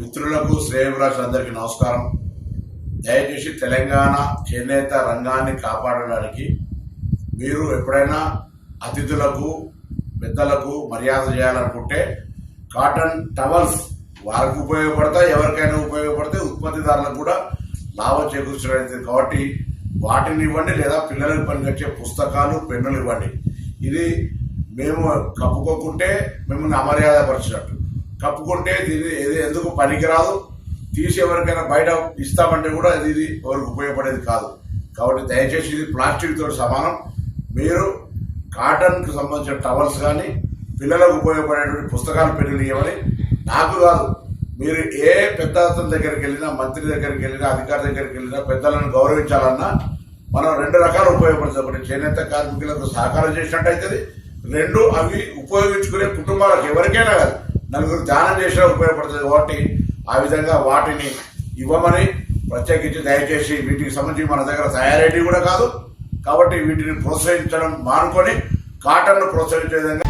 మిత్రులకు శ్రేయభిలాషులందరికీ నమస్కారం. దయచేసి తెలంగాణ చేనేత రంగాన్ని కాపాడడానికి మీరు ఎప్పుడైనా అతిథులకు పెద్దలకు మర్యాద చేయాలనుకుంటే కాటన్ టవల్స్ వారికి ఉపయోగపడతాయి ఎవరికైనా ఉపయోగపడతాయి ఉత్పత్తిదారులకు కూడా లాభం చేకూర్చడానికి కాబట్టి వాటిని ఇవ్వండి లేదా పిల్లలకు పనికొచ్చే పుస్తకాలు పెన్నులు ఇవ్వండి. ఇది మేము కప్పుకోకుంటే మిమ్మల్ని అమర్యాద పరిచినట్టు. కప్పుకుంటే ఇది ఇది ఎందుకు పనికిరాదు? తీసి ఎవరికైనా బయట ఇస్తామంటే కూడా ఇది ఇది ఎవరికి ఉపయోగపడేది కాదు. కాబట్టి దయచేసి ఇది ప్లాస్టిక్తో సమానం. మీరు కాటన్కి సంబంధించిన టవల్స్ కానీ పిల్లలకు ఉపయోగపడేటువంటి పుస్తకాలు పెరిగియమని నాకు కాదు. మీరు ఏ పెద్ద అతని దగ్గరికి వెళ్ళినా మంత్రి దగ్గరికి వెళ్ళినా అధికారి దగ్గరికి వెళ్ళినా పెద్దలను గౌరవించాలన్నా మనం రెండు రకాలు ఉపయోగపడుతుంది ఒకటి చేనేత కార్మికులకు సహకారం చేసినట్టు అవుతుంది రెండు అవి ఉపయోగించుకునే కుటుంబాలకు ఎవరికైనా కాదు. నలుగురు దానం చేసినా ఉపయోగపడుతుంది కాబట్టి ఆ విధంగా వాటిని ఇవ్వమని ప్రత్యేకించి దయచేసి వీటికి సంబంధించి మన దగ్గర తయారీ కూడా కాదు. కాబట్టి వీటిని ప్రోత్సహించడం మానుకొని కాటన్ను ప్రోత్సహించే విధంగా